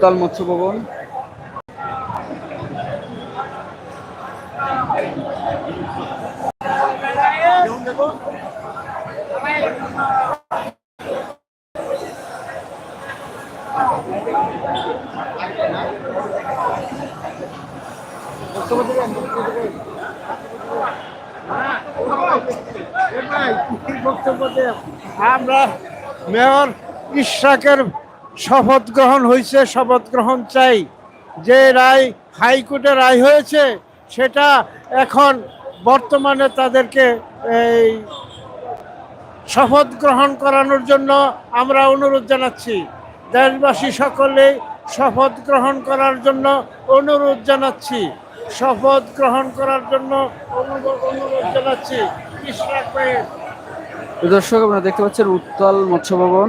উত্তাল মৎস্য ভবন। আমরা মেয়র ইশরাকের শপথ গ্রহণ হয়েছে শপথ গ্রহণ চাই। যে রায় হাইকোর্টে রায় হয়েছে, সেটা এখন বর্তমানে তাদেরকে এই শপথ গ্রহণ করানোর জন্য আমরা অনুরোধ জানাচ্ছি। দেশবাসী সকলে শপথ গ্রহণ করার জন্য অনুরোধ জানাচ্ছি। শপথ গ্রহণ করার জন্য অনুরোধ জানাচ্ছি। দর্শক, আপনারা দেখতে পাচ্ছেন উত্তাল মৎস্য ভবন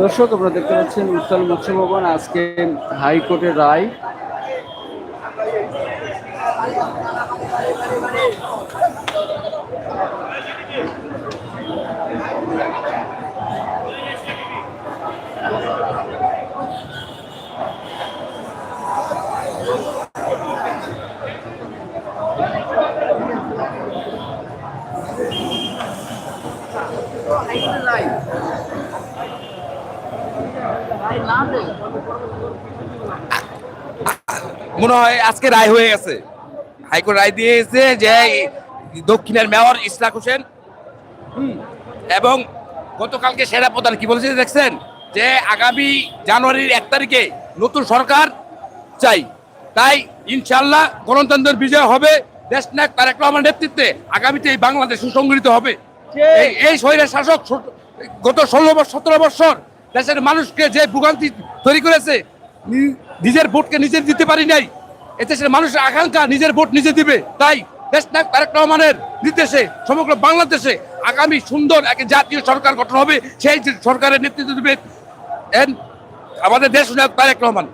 দর্শক আপনারা দেখতে পাচ্ছেন উত্তাল মৎস্য ভবন আজকে হাইকোর্টের রায়। মনে হয় আজকে রায় হয়ে গেছে। হাইকোর্ট রায় দিয়েছে যে দক্ষিণের মেয়র ইসরাক হোসেন এবং গতকালকে সেরা প্রধান কি বলেছে দেখছেন? যে আগামী জানুয়ারির এক তারিখে নতুন সরকার চাই। তাই ইনশাল্লাহ গণতন্ত্রের বিজয় হবে। দেশ নায়ক তারেক রহমান নেতৃত্বে আগামীতে এই বাংলাদেশ সুসংগঠিত হবে। এই শহরের শাসক গত ষোলো বছর সতেরো বছর দেশের মানুষকে যে ভোগান্তি তৈরি করেছে নিজের ভোটকে নিজে দিতে পারি নাই। এ দেশের মানুষের আকাঙ্ক্ষা নিজের ভোট নিজে দিবে। তাই দেশ নায়ক তারেক রহমানের নির্দেশে সমগ্র বাংলাদেশে আগামী সুন্দর এক জাতীয় সরকার গঠন হবে সেই সরকারের নেতৃত্ব দেবে আমাদের দেশ নায়ক তারেক রহমান।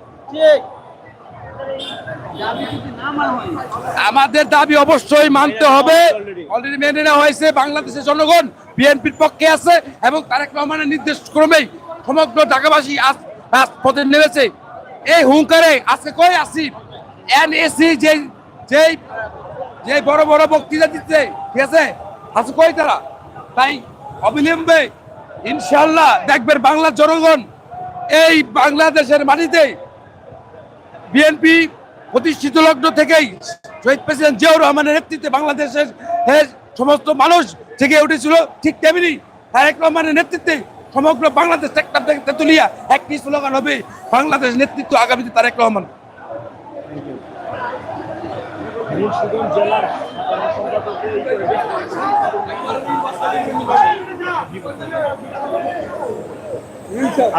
আমাদের দাবি অবশ্যই মানতে হবে। অলরেডি মেনে নেওয়া হয়েছে বাংলাদেশের জনগণ, বিএনপির পক্ষে আছে এবং তারেক রহমানের নির্দেশ ক্রমেই সমগ্র ঢাকাবাসী আজ রাজপথে নেমেছে। এই হুঙ্কারে আজকে কই আসি? এনএসি যে যেই যে বড় বড় বক্তৃতা দিচ্ছে, ঠিক আছে? আছে কই তারা? তাই অবিলম্বে ইনশাল্লাহ দেখবেন বাংলার জনগণ এই বাংলাদেশের মাটিতে বিএনপি প্রতিষ্ঠিত লগ্ন থেকেই শহীদ প্রেসিডেন্ট জিয়াউর রহমানের নেতৃত্বে বাংলাদেশের সমস্ত মানুষ জেগে উঠেছিল। ঠিক তেমনি তারেক রহমানের নেতৃত্বে সমগ্র বাংলাদেশ একটা তেতুলিয়া একটি স্লোগান হবে বাংলাদেশ নেতৃত্ব আগামীতে তারেক রহমান।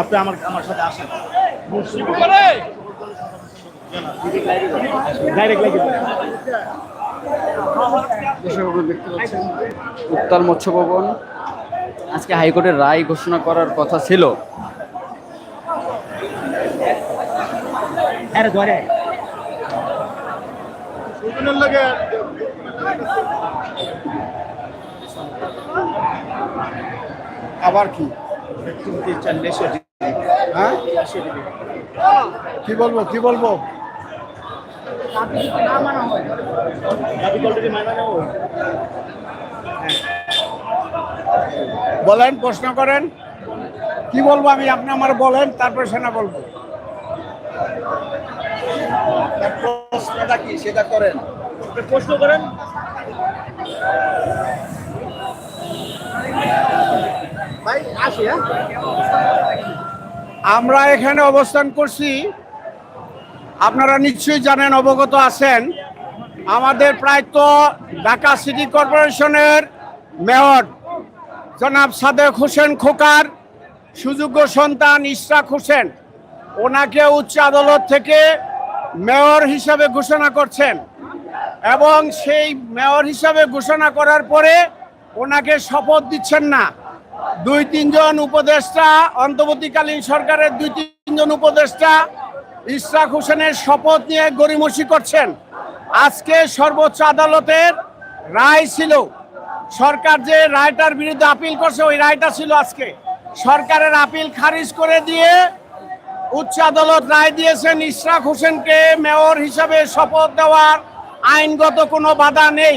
আপনি আমার আমার সাথে আসেন ডাইরেক্ট লাগিয়ে দেন। দর্শক আপনারা দেখতে পাচ্ছেন উত্তাল মৎস্য ভবন। আজকে হাইকোর্টের রায় ঘোষণা করার কথা ছিল। আবার কি? হ্যাঁ? কি বলব কি বলব? দাবি অলরেডি মানা নেওয়া হয়েছে। বলেন প্রশ্ন করেন। কি বলব আমি? আপনি আমার বলেন তারপর সেনা বলব। প্রশ্নটা কি? সেটা করেন। প্রশ্ন করেন। ভাই হ্যাঁ। আমরা এখানে অবস্থান করছি আপনারা নিশ্চয়ই জানেন, অবগত আছেন, আমাদের প্রায় তো ঢাকা সিটি কর্পোরেশনের মেয়র জনাব সাদেক হোসেন খোকার সুযোগ্য সন্তান ইশরাক হোসেন, ওনাকে উচ্চ আদালত থেকে মেয়র হিসাবে ঘোষণা করছেন এবং সেই মেয়র হিসাবে ঘোষণা করার পরে ওনাকে শপথ দিচ্ছেন না। দুই তিনজন উপদেষ্টা, অন্তর্বর্তীকালীন সরকারের দুই তিনজন উপদেষ্টা ইশরাক হোসেনের শপথ নিয়ে গরিমসি করছেন। আজকে সর্বোচ্চ আদালতের রায় ছিল, সরকার যে রায়টার বিরুদ্ধে আপিল করছে ওই রায়টা ছিল আজকে। সরকারের আপিল খারিজ করে দিয়ে উচ্চ আদালত রায় দিয়েছেন, ইশরাক হোসেনকে মেয়র হিসাবে শপথ দেওয়ার আইনগত কোনো বাধা নেই।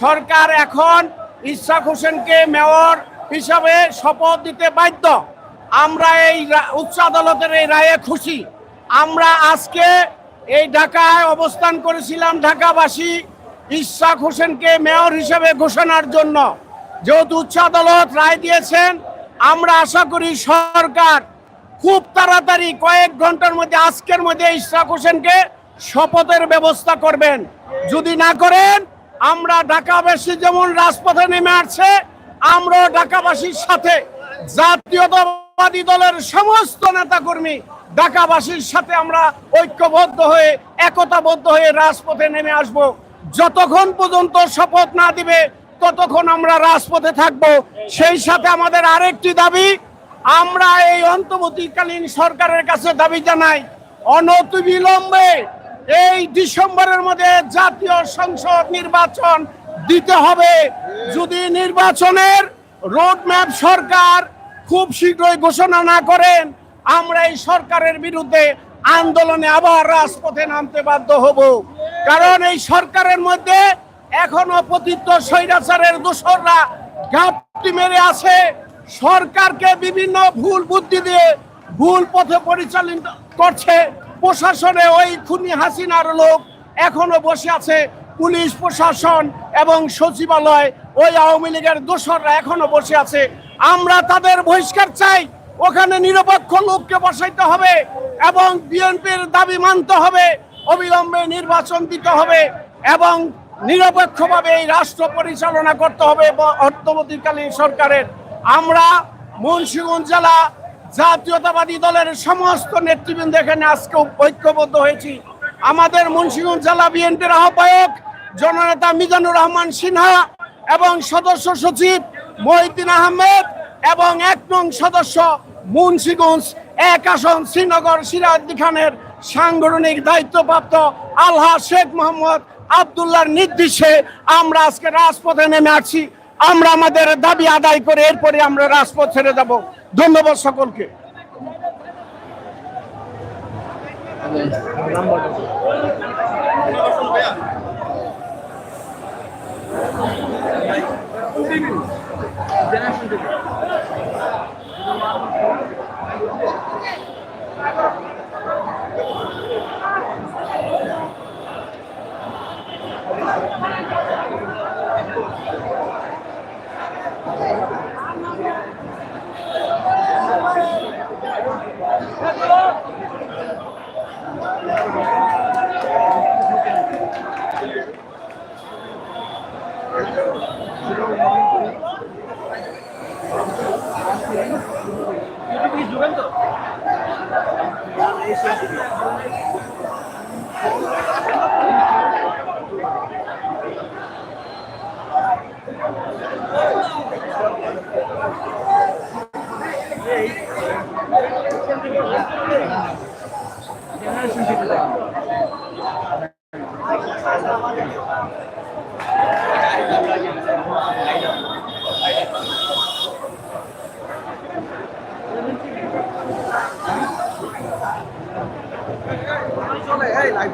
সরকার এখন ইশরাক হোসেনকে মেয়র হিসাবে শপথ দিতে বাধ্য। আমরা এই উচ্চ আদালতের এই রায়ে খুশি। আমরা আজকে এই ঢাকায় অবস্থান করেছিলাম ঢাকাবাসী ইশরাক হোসেনকে মেয়র হিসেবে ঘোষণার জন্য। যেহেতু উচ্চ আদালত রায় দিয়েছেন, আমরা আশা করি সরকার খুব তাড়াতাড়ি কয়েক ঘণ্টার মধ্যে, আজকের মধ্যে ইশরাক হোসেনকে শপথের ব্যবস্থা করবেন। যদি না করেন, আমরা ঢাকাবাসী যেমন রাজপথে নেমে আসছে, আমরাও ঢাকাবাসীর সাথে জাতীয়তাবাদী দলের সমস্ত নেতাকর্মী ঢাকাবাসীর সাথে আমরা ঐক্যবদ্ধ হয়ে, একতাবদ্ধ হয়ে রাজপথে নেমে আসব। যতক্ষণ পর্যন্ত শপথ না দিবে, ততক্ষণ আমরা রাজপথে থাকব। সেই সাথে আমাদের আরেকটি দাবি, আমরা এই অন্তর্বর্তীকালীন সরকারের কাছে দাবি জানাই, অনতিবিলম্বে এই ডিসেম্বরের মধ্যে জাতীয় সংসদ নির্বাচন দিতে হবে। যদি নির্বাচনের রোডম্যাপ সরকার খুব শীঘ্রই ঘোষণা না করেন আমরা এই সরকারের বিরুদ্ধে আন্দোলনে আবার রাজপথে নামতে বাধ্য হব। কারণ এই সরকারের মধ্যে এখনও পতিত স্বৈরাচারের দোসররা ঘাপটি মেরে আছে। সরকারকে বিভিন্ন ভুল বুদ্ধি দিয়ে ভুল পথে পরিচালিত করছে। প্রশাসনে ওই খুনি হাসিনার লোক এখনও বসে আছে। পুলিশ প্রশাসন এবং সচিবালয়, ওই আওয়ামী লীগের দোসররা এখনও বসে আছে। আমরা তাদের বহিষ্কার চাই। ওখানে নিরপেক্ষ লোককে বসাইতে হবে এবং বিএনপির দাবি মানতে হবে, অবিলম্বে নির্বাচন দিতে হবে এবং নিরপেক্ষভাবে এই রাষ্ট্র পরিচালনা করতে হবে অর্থবর্তীকালীন সরকারের। আমরা মুন্সিগঞ্জ জেলা জাতীয়তাবাদী দলের সমস্ত নেতৃবৃন্দ এখানে আজকে ঐক্যবদ্ধ হয়েছি। আমাদের মুন্সিগঞ্জ জেলা বিএনপির আহ্বায়ক জননেতা মিজানুর রহমান সিনহা এবং সদস্য সচিব মহিদ্দিন আহমেদ এবং এক নং সদস্য মুন্সিগঞ্জ, এক আসন শ্রীনগর, সিরাজদি খানের সাংগঠনিক দায়িত্বপ্রাপ্ত আল্লাহ শেখ মোহাম্মদ আবদুল্লার নির্দেশে আমরা আজকে রাজপথে নেমে আছি। আমরা আমাদের দাবি আদায় করে এরপরে আমরা রাজপথ ছেড়ে যাব। ধন্যবাদ সকলকে।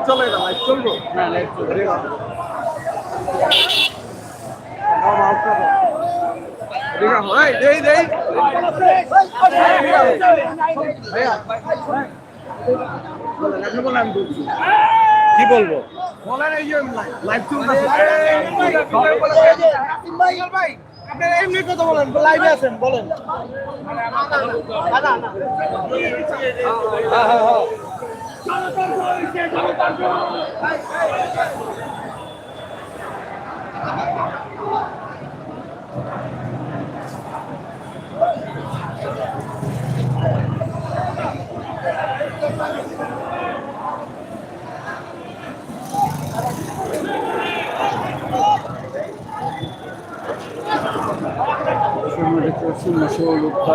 চলে এই লাইভ চলে না লাইভ চলবো না লাইভ চলবে কি বলব এমনি কথা বলেন লাইভে আছেন বলেন দেখতে পাচ্ছি মুসে লোকটা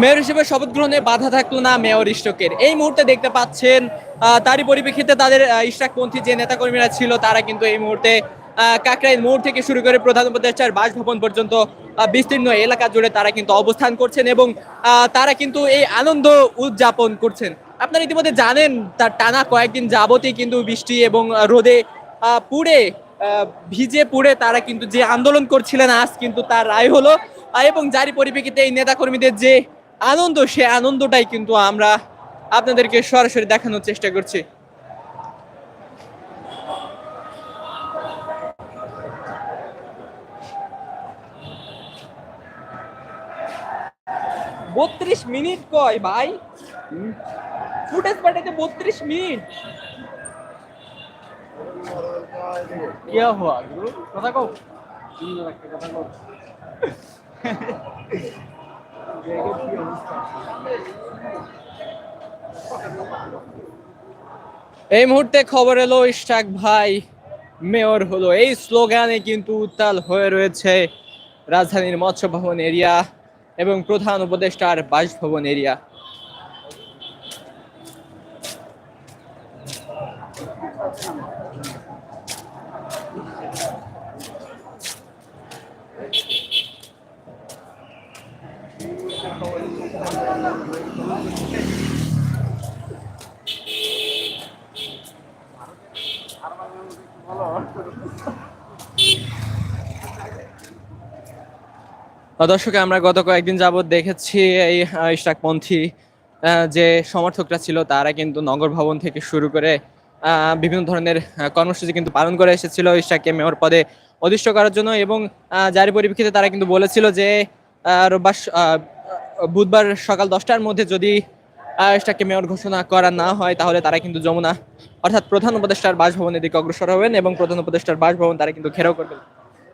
মেয়র হিসেবে শপথ গ্রহণে বাধা থাকল না মেয়র ইস্টকের এই মুহূর্তে দেখতে পাচ্ছেন তারই পরিপ্রেক্ষিতে তাদের আহ, ইশরাকপন্থী যে নেতাকর্মীরা ছিল তারা কিন্তু এই মুহূর্তে কাকরাইল মোড় থেকে শুরু করে প্রধান উপদেষ্টার বাসভবন পর্যন্ত বিস্তীর্ণ এলাকা জুড়ে তারা কিন্তু অবস্থান করছেন এবং তারা কিন্তু এই আনন্দ উদযাপন করছেন। আপনারা ইতিমধ্যে জানেন তার টানা কয়েকদিন যাবতই কিন্তু বৃষ্টি এবং রোদে পুড়ে ভিজে পুড়ে তারা কিন্তু যে আন্দোলন করছিলেন আজ কিন্তু তার রায় হলো। এবং যারই পরিপ্রেক্ষিতে এই নেতাকর্মীদের যে আনন্দ সে আনন্দটাই কিন্তু আমরা আপনাদেরকে সরাসরি দেখানোর চেষ্টা করছি বত্রিশ মিনিট কয় ভাই ফুটেজ পাঠাইতে বত্রিশ মিনিট क्या हुआ गुरु কথা কও এই মুহূর্তে খবর এলো ইশাক ভাই মেয়র হলো। এই স্লোগানে কিন্তু উত্তাল হয়ে রয়েছে রাজধানীর মৎস্য ভবন এরিয়া এবং প্রধান উপদেষ্টার বাসভবন এরিয়া। দর্শক আমরা গত কয়েকদিন যাবৎ দেখেছি এই আহ, ইশরাকপন্থী যে সমর্থকরা ছিল তারা কিন্তু নগর ভবন থেকে শুরু করে বিভিন্ন ধরনের কর্মসূচি কিন্তু পালন করে এসেছিল ইশরাককে মেয়র পদে অধিষ্ঠ করার জন্য এবং যার পরিপ্রেক্ষিতে তারা কিন্তু বলেছিল যে রোববার বুধবার সকাল দশটার মধ্যে যদি আহ, ইশরাককে মেয়র ঘোষণা করা না হয় তাহলে তারা কিন্তু যমুনা অর্থাৎ প্রধান উপদেষ্টার বাসভবনের দিকে অগ্রসর হবেন এবং প্রধান উপদেষ্টার বাসভবন তারা কিন্তু ঘেরাও করবেন।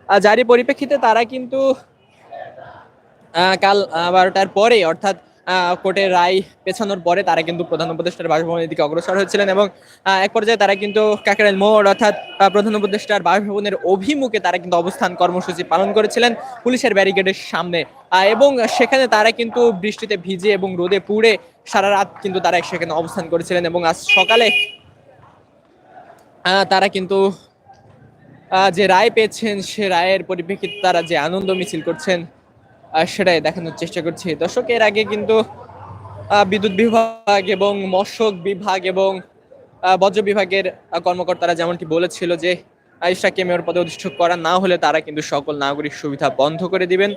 যারই পরিপ্রেক্ষিতে তারা কিন্তু কাল বারোটার পরে, অর্থাৎ কোর্টের রায় পেছানোর পরে তারা কিন্তু প্রধান উপদেষ্টার বাসভবনের দিকে অগ্রসর হয়েছিলেন এবং এক পর্যায়ে তারা কিন্তু কাকরাইল মোড়, অর্থাৎ প্রধান উপদেষ্টার বাসভবনের অভিমুখে তারা কিন্তু অবস্থান কর্মসূচি পালন করেছিলেন পুলিশের ব্যারিকেডের সামনে। এবং সেখানে তারা কিন্তু বৃষ্টিতে ভিজে এবং রোদে পুড়ে সারা রাত কিন্তু তারা সেখানে অবস্থান করেছিলেন এবং আজ সকালে তারা কিন্তু যে রায় পেয়েছেন সে রায়ের পরিপ্রেক্ষিতে তারা যে আনন্দ মিছিল করছেন সেটাই দেখানোর চেষ্টা করছি। দর্শক, এর আগে কিন্তু বিদ্যুৎ বিভাগ এবং মৎস্য বিভাগ এবং বজ্র বিভাগের কর্মকর্তারা যেমনটি বলেছিল যে ইশরাককে মেয়র পদে অধিষ্ঠ করা না হলে তারা কিন্তু সকল নাগরিক সুবিধা বন্ধ করে দিবেন।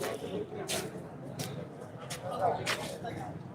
Thank you.